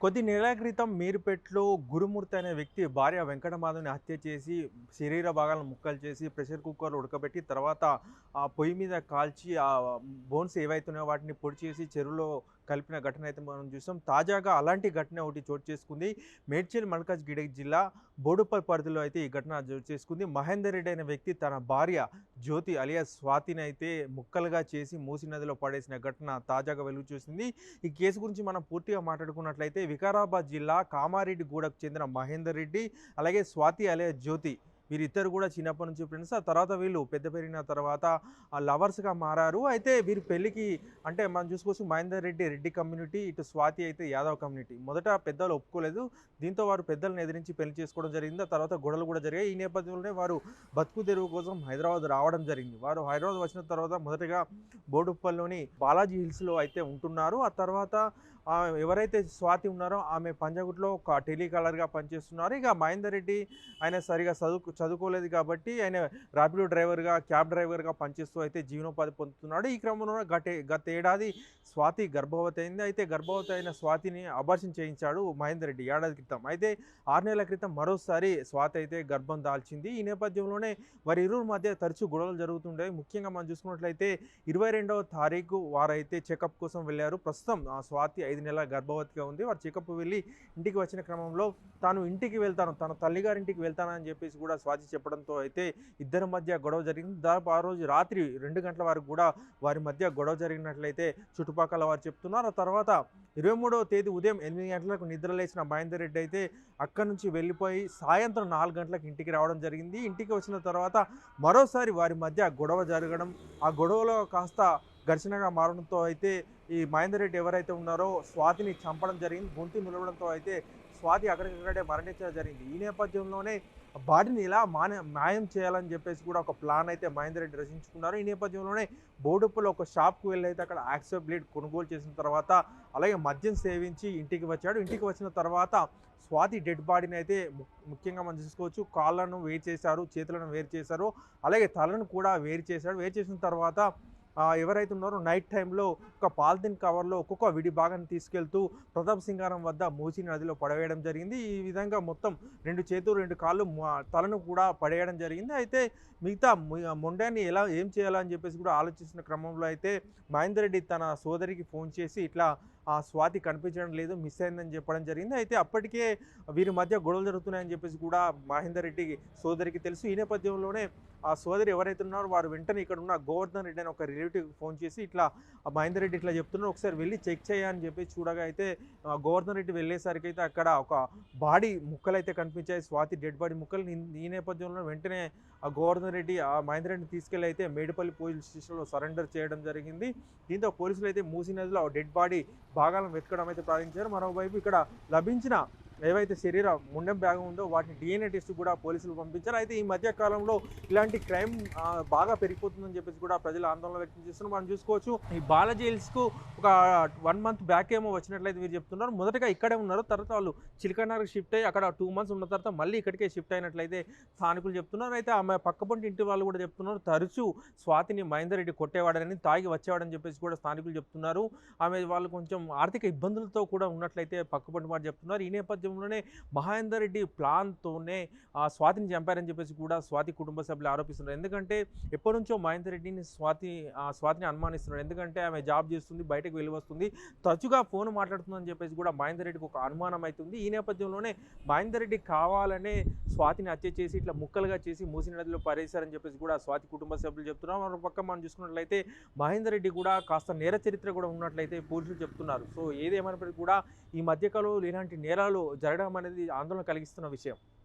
కొద్ది నెలల క్రితం మీరుపేటలో గురుమూర్తి అనే వ్యక్తి భార్య వెంకటమాధవ్ని హత్య చేసి శరీర భాగాలను ముక్కలు చేసి ప్రెషర్ కుక్కర్లో ఉడకబెట్టి తర్వాత ఆ పొయ్యి మీద కాల్చి ఆ బోన్స్ ఏవైతున్నాయో వాటిని పొడి చేసి చెరువులో కలిపిన ఘటన అయితే మనం చూసాం. తాజాగా అలాంటి ఘటన ఒకటి చోటు చేసుకుంది. మేడ్చల్ మల్కాజ్ గిడ జిల్లా బోడుపల్ పరిధిలో అయితే ఈ ఘటన చోటు చేసుకుంది. మహేందర్ రెడ్డి అయిన వ్యక్తి తన భార్య జ్యోతి అలియా స్వాతిని అయితే ముక్కలుగా చేసి మూసి నదిలో పడేసిన ఘటన తాజాగా వెలుగు చూసింది. ఈ కేసు గురించి మనం పూర్తిగా మాట్లాడుకున్నట్లయితే వికారాబాద్ జిల్లా కామారెడ్డి గూడకు చెందిన మహేందర్ రెడ్డి అలాగే స్వాతి అలియా జ్యోతి వీరిద్దరు కూడా చిన్నప్పటి నుంచి ఫ్రెండ్స్. ఆ తర్వాత వీళ్ళు పెద్ద పెరిగిన తర్వాత లవర్స్గా మారారు. అయితే వీరి పెళ్ళికి అంటే మనం చూసుకోవచ్చు మహేందర్ రెడ్డి రెడ్డి కమ్యూనిటీ ఇటు స్వాతి అయితే యాదవ్ కమ్యూనిటీ. మొదట పెద్దలు ఒప్పుకోలేదు. దీంతో వారు పెద్దలను ఎదిరించి పెళ్ళి చేసుకోవడం జరిగింది. ఆ తర్వాత గొడవలు కూడా జరిగాయి. ఈ నేపథ్యంలోనే వారు బతుకు తెరువు కోసం హైదరాబాద్ రావడం జరిగింది. వారు హైదరాబాద్ వచ్చిన తర్వాత మొదటగా బోడుప్పల్లోని బాలాజీ హిల్స్లో అయితే ఉంటున్నారు. ఆ తర్వాత ఎవరైతే స్వాతి ఉన్నారో ఆమె పంజగుట్లో ఒక టెలికాలర్గా పనిచేస్తున్నారు. ఇక మహేందర్ రెడ్డి ఆయన సరిగా చదువు చదువుకోలేదు కాబట్టి ఆయన ర్యాపిడో డ్రైవర్గా క్యాబ్ డ్రైవర్గా పనిచేస్తూ అయితే జీవనోపాధి పొందుతున్నాడు. ఈ క్రమంలో గత గత ఏడాది స్వాతి గర్భవతి అయింది అయితే గర్భవతి అయిన స్వాతిని అబార్షన్ చేయించాడు మహేందర్ రెడ్డి. ఏడాది క్రితం. అయితే ఆరు నెలల క్రితం మరోసారి స్వాతి అయితే గర్భం దాల్చింది. ఈ నేపథ్యంలోనే వారి ఇరువురు మధ్య తరచూ గొడవలు జరుగుతుంటాయి. ముఖ్యంగా మనం చూసుకున్నట్లయితే ఇరవై రెండవ తారీఖు వారైతే చెకప్ కోసం వెళ్ళారు. ప్రస్తుతం ఆ స్వాతి ఐదు నెలల గర్భవతిగా ఉంది. వారు చెకప్ వెళ్ళి ఇంటికి వచ్చిన క్రమంలో తాను ఇంటికి వెళ్తాను తన తల్లిగారింటికి వెళ్తానని చెప్పేసి కూడా స్వాతి చెప్పడంతో అయితే ఇద్దరి మధ్య గొడవ జరిగింది. దాదాపు ఆ రోజు రాత్రి రెండు గంటల వరకు కూడా వారి మధ్య గొడవ జరిగినట్లయితే చుట్టుపక్కల వారు చెప్తున్నారు. ఆ తర్వాత ఇరవై మూడవ తేదీ ఉదయం ఎనిమిది గంటలకు నిద్రలేసిన మహేందర్ రెడ్డి అయితే అక్కడి నుంచి వెళ్ళిపోయి సాయంత్రం నాలుగు గంటలకు ఇంటికి రావడం జరిగింది. ఇంటికి వచ్చిన తర్వాత మరోసారి వారి మధ్య గొడవ జరగడం ఆ గొడవలో కాస్త ఘర్షణగా మారడంతో అయితే ఈ మహేందర్ రెడ్డి ఎవరైతే ఉన్నారో స్వాతిని చంపడం జరిగింది. గొంతు నిలవడంతో అయితే స్వాతి అక్కడికక్కడే మరణించడం జరిగింది. ఈ నేపథ్యంలోనే బాడీని ఇలా మాన మాయం చేయాలని చెప్పేసి కూడా ఒక ప్లాన్ అయితే మహేందర్ రెడ్డి రచించుకున్నారు. ఈ నేపథ్యంలోనే బోడుప్పులో ఒక షాప్కి వెళ్ళి అయితే అక్కడ యాక్సో బ్లేడ్ కొనుగోలు చేసిన తర్వాత అలాగే మద్యం సేవించి ఇంటికి వచ్చాడు. ఇంటికి వచ్చిన తర్వాత స్వాతి డెడ్ బాడీని అయితే ముఖ్యంగా మనం చూసుకోవచ్చు. కాళ్ళను వేరు చేశారు చేతులను వేరు చేశారు. అలాగే తలను కూడా వేరు చేశాడు. వేరు చేసిన తర్వాత ఎవరైతే ఉన్నారో నైట్ టైంలో ఒక పాలిథిన్ కవర్లో ఒక్కొక్క విడి భాగాన్ని తీసుకెళ్తూ ప్రతాప్ సింగారం వద్ద మూసి నదిలో పడవేయడం జరిగింది. ఈ విధంగా మొత్తం రెండు చేతులు రెండు కాళ్ళు తలను కూడా పడేయడం జరిగింది. అయితే మిగతా మొండాన్ని ఎలా ఏం చేయాలని చెప్పేసి కూడా ఆలోచిస్తున్న క్రమంలో అయితే మహేందర్ రెడ్డి తన సోదరికి ఫోన్ చేసి ఇట్లా ఆ స్వాతి కనిపించడం లేదు మిస్ అయిందని చెప్పడం జరిగింది. అయితే అప్పటికే వీరి మధ్య గొడవలు జరుగుతున్నాయని చెప్పేసి కూడా మహేందర్ రెడ్డి సోదరికి తెలుసు. ఈ నేపథ్యంలోనే ఆ సోదరి ఎవరైతే ఉన్నారో వారు వెంటనే ఇక్కడ ఉన్న గోవర్ధన్ రెడ్డి అని ఒక రిలేటివ్ ఫోన్ చేసి ఇట్లా మహేందర్ రెడ్డి ఇట్లా చెప్తున్నారు ఒకసారి వెళ్ళి చెక్ చేయని చెప్పి చూడగా అయితే గోవర్ధన్ రెడ్డి వెళ్ళేసరికి అయితే అక్కడ ఒక బాడీ ముక్కలు అయితే కనిపించాయి. స్వాతి డెడ్ బాడీ ముక్కలు. ఈ- నేపథ్యంలో వెంటనే ఆ గోవర్ధన్ రెడ్డి ఆ మహేందర్ రెడ్డిని తీసుకెళ్ళి అయితే మేడిపల్లి పోలీస్ స్టేషన్లో సరెండర్ చేయడం జరిగింది. దీంతో పోలీసులు అయితే మూసి నదిలో డెడ్ బాడీ భాగాలను వెతకడం అయితే ప్రారంభించారు. మరోవైపు ఇక్కడ లభించిన ఏవైతే శరీర ముండెం బ్యాగం ఉందో వాటిని డిఎన్ఏ టెస్ట్ కూడా పోలీసులు పంపించారు. అయితే ఈ మధ్య కాలంలో ఇలాంటి క్రైమ్ బాగా పెరిగిపోతుందని చెప్పేసి కూడా ప్రజలు ఆందోళన వ్యక్తం చేస్తున్నారు. మనం చూసుకోవచ్చు ఈ బాలాజీ హిల్స్కు ఒక వన్ మంత్ బ్యాక్ ఏమో వచ్చినట్లయితే మీరు చెప్తున్నారు. మొదటగా ఇక్కడే ఉన్నారు తర్వాత వాళ్ళు చిలకనార్కి షిఫ్ట్ అయ్యి అక్కడ టూ మంత్స్ ఉన్న తర్వాత మళ్ళీ ఇక్కడికే షిఫ్ట్ అయినట్లయితే స్థానికులు చెప్తున్నారు. అయితే ఆమె పక్కపంటి ఇంటి వాళ్ళు కూడా చెప్తున్నారు తరచూ స్వాతిని మహేందర్ రెడ్డి కొట్టేవాడని తాగి వచ్చేవాడని చెప్పేసి కూడా స్థానికులు చెప్తున్నారు. ఆమె వాళ్ళు కొంచెం ఆర్థిక ఇబ్బందులతో కూడా ఉన్నట్లయితే పక్కపంటి మాట చెప్తున్నారు. ఈ నేపథ్యంలోనే మహేందర్ రెడ్డి ప్లాన్తోనే ఆ స్వాతిని చంపారని చెప్పేసి కూడా స్వాతి కుటుంబ సభ్యులు ఆరోపిస్తున్నారు. ఎందుకంటే ఎప్పటి నుంచో మహేందర్ రెడ్డిని స్వాతి ఆ స్వాతిని అనుమానిస్తున్నారు. ఎందుకంటే ఆమె జాబ్ చేస్తుంది బయటకు వెళ్ళి వస్తుంది తరచుగా ఫోన్ మాట్లాడుతుందని చెప్పేసి కూడా మహేందర్ రెడ్డికి ఒక అనుమానం అవుతుంది ఈ నేపథ్యంలోనే మహేందర్ రెడ్డి కావాలనే స్వాతిని హత్య చేసి ఇట్లా ముక్కలుగా చేసి మూసి నదిలో పరేశారని చెప్పేసి కూడా స్వాతి కుటుంబ సభ్యులు చెప్తున్నారు. మరో పక్క మనం చూసుకున్నట్లయితే మహేందర్ రెడ్డి కూడా కాస్త నేర చరిత్ర కూడా ఉన్నట్లయితే పోలీసులు చెప్తున్నారు. సో ఏదేమైనప్పటికీ కూడా ఈ మధ్యకాలంలో ఇలాంటి నేరాలు జరగడం అనేది ఆందోళన కలిగిస్తున్న విషయం.